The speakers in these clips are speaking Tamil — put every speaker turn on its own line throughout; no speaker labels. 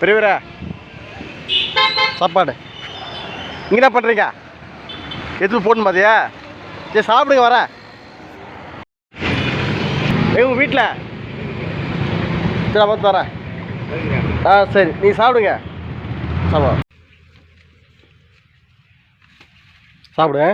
பெரியவரே. சாப்பாடு. இங்கே என்ன பண்ணுறீங்க எடுத்து போடணும் பாத்தியா? சரி சாப்பிடுங்க வரேன். எங்க உங்கள் வீட்டில் சரி நான் பார்த்து வரேன். ஆ சரி நீ சாப்பிடுங்க. சாப்பாடு சாப்பிடுங்க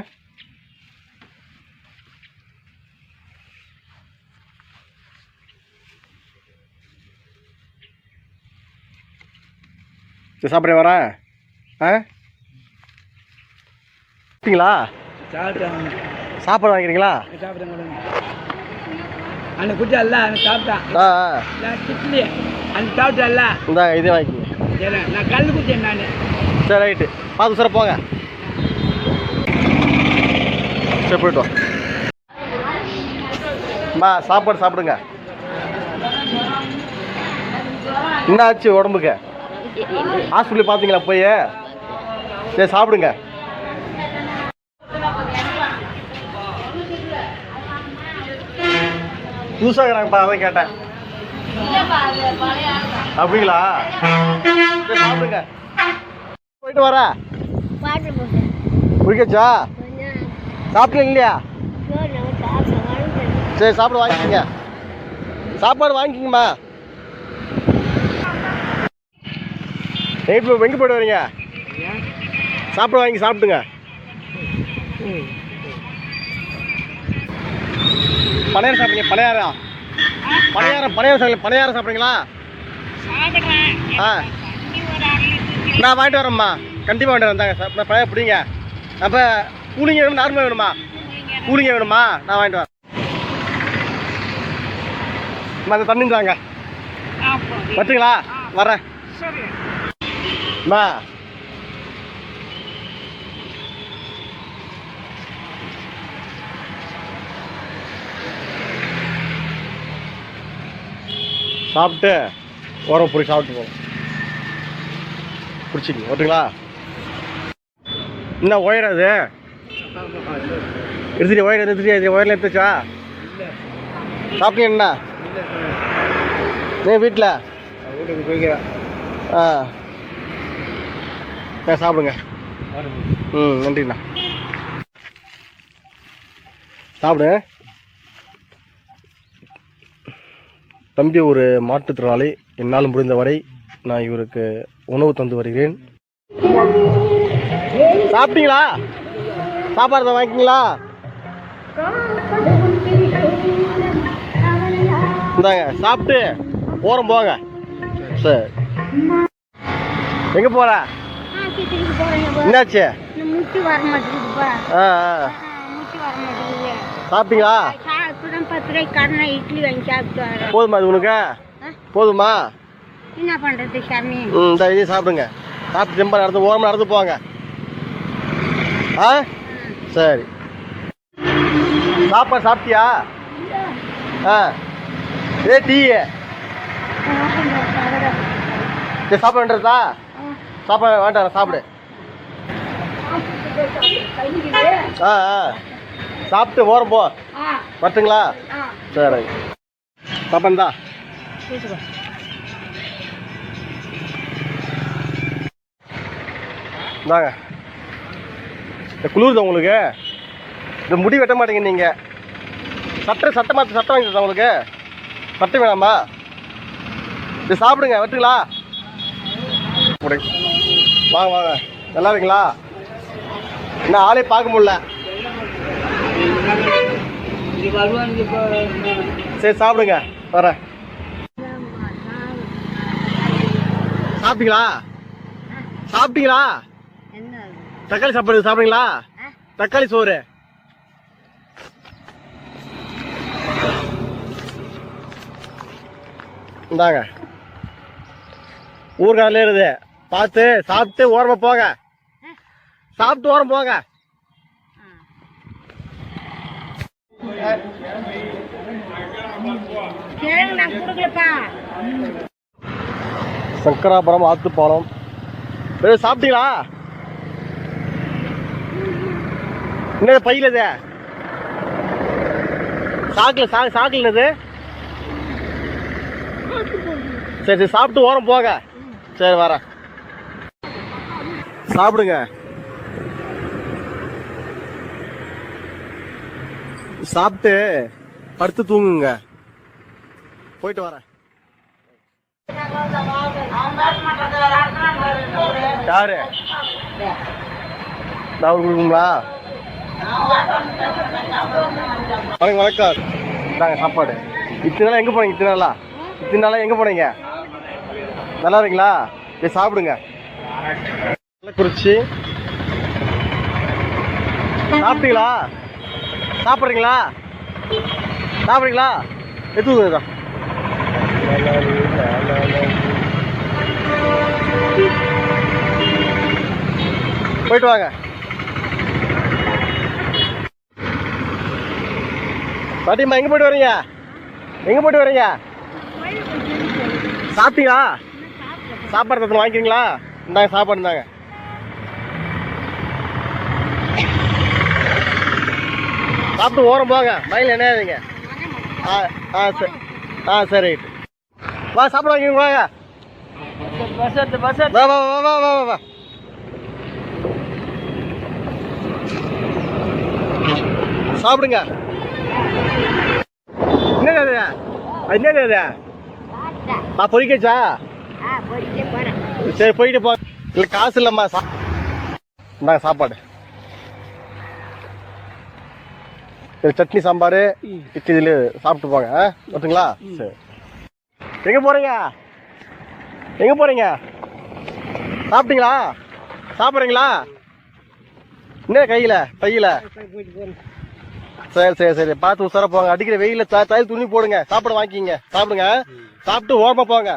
சரி சாப்பிட வரேன் ஆ? சாப்பிட்டீங்களா சாப்பாடு வாங்கிக்கிறீங்களா?
சாப்பிட்டேன் அந்த குட்டியல்ல அந்த சாப்பிட்டான்.
ஆ.
கிட்லி அந்த சாப்பிட்டல்ல
இந்தா இதே வாங்கிக்கிங்க
சரி நான் கல் குட்டியன் நான்.
சரி ரைட்டு. பார்த்து சார் போங்க. சரி போயிட்டு அம்மா சாப்பாடு சாப்பிடுங்க. என்ன ஆச்சு உடம்புக்கு? ஹாஸ்பிட்டல் பார்த்தீங்களா போய்? சரி சாப்பிடுங்க. புதுசாக இருக்கிறாங்கப்பா அதான் கேட்டேன். அப்படிங்களா? சாப்பிடுங்க. போயிட்டு வர குடிக்கச்சா சாப்பிட்டீங்க இல்லையா?
சரி சாப்பிட
சரி சாப்பாடு வாங்கிக்கோங்க. சாப்பாடு வாங்கிக்கோங்கம்மா. எங்கே எங்கே போயிட்டு வரீங்க? சாப்பாடு வாங்கி சாப்பிட்டுங்க. பணியாரம் சாப்பிடுங்க பணியாரம் பணியாரம் பணியாரம் சாப்பிடுங்க பணியாரம் சாப்பிட்றீங்களா? ஆ. நான் வாங்கிட்டு வரேம்மா. கண்டிப்பாக வாங்கிட்டு வந்தாங்க சார் பழைய பிடிங்க. அப்போ கூலிங்க வேணும் நார்மலாக வேணுமா? கூலிங்க வேணுமா? நான் வாங்கிட்டு வரேன். அந்த தண்ணி தாங்க வச்சுங்களா வரேன். அம்மா சாப்பிட்டு உரம் பொறி சாப்பிட்டு போவோம் பிடிச்சிங்க ஓட்டுங்களா என்ன ஒயர் அது? எடுத்துட்டு ஒயர் எடுத்துட்டு இது ஒயரில் எடுத்துச்சா? சாப்பிட்டீங்க என்ன? நீ வீட்டில்
வீட்டுக்கு போய்க்கிறேன்.
ஆ, சாப்பிடுங்க. ம் நன்றிண்ணா. சாப்பிடு. தம்பி ஒரு மாற்றுத்திறனாளி. என்னால் முடிந்தவரை நான் இவருக்கு உணவு தந்து வருகிறேன். சாப்பிட்டீங்களா? சாப்பாடு வாங்கிக்கீங்களா வாங்கிக்கிங்களா இந்தாங்க சாப்பிட்டு ஓரம் போங்க. சரி. எங்கே போகிற என்னாச்சு?
முட்டி வர மாட்டேங்குதுப்பா
ஆ ஆ.
முட்டி வர மாட்டேங்குது.
சாப்பிட்டீங்களா?
இப்பதான் பத்து ரூபாய்க்கு கடனை இட்லி வாங்கி சாப்பிட்டு வரேன்.
போதுமா அது உனக்கு? போதுமா?
என்ன பண்ணுறது சாமி?
ம் இந்த இதையும் சாப்பிடுங்க. சாப்பிட்டு திரும்ப நடந்து ஓரமாக நடந்து போங்க. ஆ? சரி. சாப்பாடு சாப்பிட்டியா? ஆ. ஏ டீ. சாப்பாடுன்றதா சாப்பாடு வேண்டாம் சாப்பிடு. ஆ ஆ. சாப்பிட்டு ஓரம் போ. வரட்டுங்களா? சரி. பாப்பா இந்தாங்க. இந்த குளிருதா உங்களுக்கு? இந்த முடி வெட்ட மாட்டேங்க நீங்கள் சட்டை சட்டை மாற்ற சட்டை வாங்கி உங்களுக்கு? சட்டை வேணாமா? இது சாப்பிடுங்க வெட்டுங்களா வாங்க வாங்க. நல்லா இருக்கீங்களா? இன்னும் ஆளே பார்க்க முடியல. சரி சாப்பிடுங்க. வரேன். சாப்பிட்டீங்களா? சாப்பிட்டீங்களா? தக்காளி சாப்பாடு சாப்பிடுங்களா தக்காளி சோறு. இந்தாங்க. ஊர்காரில் இருக்குது. பார்த்து சாப்பிட்டு ஓரமா போங்க சாப்பிட்டு ஓரம் போங்க சங்கராபுரம் ஆத்துப்பாலம். சாப்பிட்டீங்களா? என்ன பையில இது? சாக்கில் சா சாக்கில் என்னது? சரி சரி சாப்பிட்டு ஓரம் போங்க சரி வரேன். சாப்பிடுங்க. சாப்பிட்டு படுத்து தூங்குங்க. போயிட்டு வரேன். யாரு? நான் கொடுக்குங்களா? வணக்கம் வணக்கம். நாங்கள் சாப்பாடு. இத்தனை நாள் எங்கே போனீங்க இத்தனை நாளா? இத்தனை நாளாக எங்கே போனீங்க? நல்லா இருக்கீங்களா? சரி சாப்பிடுங்க. கள்ளக்குறிச்சி. சாப்பிட்டீங்களா? சாப்பிட்றீங்களா? சாப்பிட்றீங்களா? எடுத்துக்கோங்க போயிட்டு வாங்க. பாட்டிம்மா எங்கே போயிட்டு வரீங்க? எங்கே போயிட்டு வரீங்க? சாப்பிட்டீங்களா? சாப்பாடு வாங்கிக்கிறீங்களா? இந்தாங்க சாப்பாடு இருந்தாங்க சாப்பிட்டு ஓரம் போங்க. மயில் என்ன ஆகுதுங்க ஆ ஆ சரி ஆ சரி. ரைட்டு வா சாப்பிட வாங்கிங்க வாங்க. வா வா வா வா வா வா சாப்பிடுங்க. என்னங்க அது ஆ பொறிக்கச்சா? சரி போயிட்டு போ. இல்லை காசு இல்லைம்மா சா இந்தாங்க சாப்பாடு இது சட்னி சாம்பார் இட்லி இதில் சாப்பிட்டு போங்க? ஓட்டுங்களா சரி. எங்கே போகிறீங்க எங்கே போகிறீங்க சாப்பிட்டீங்களா? சாப்பிட்றீங்களா? என்ன கையில் கையில்? சரி சரி சரி. பார்த்து உசாரா போங்க. அடிக்கிற வெயில த தயிர் துணி போடுங்க. சாப்பிட வாங்கிக்கிங்க. சாப்பிடுங்க. சாப்பிட்டு ஓரமாக போங்க.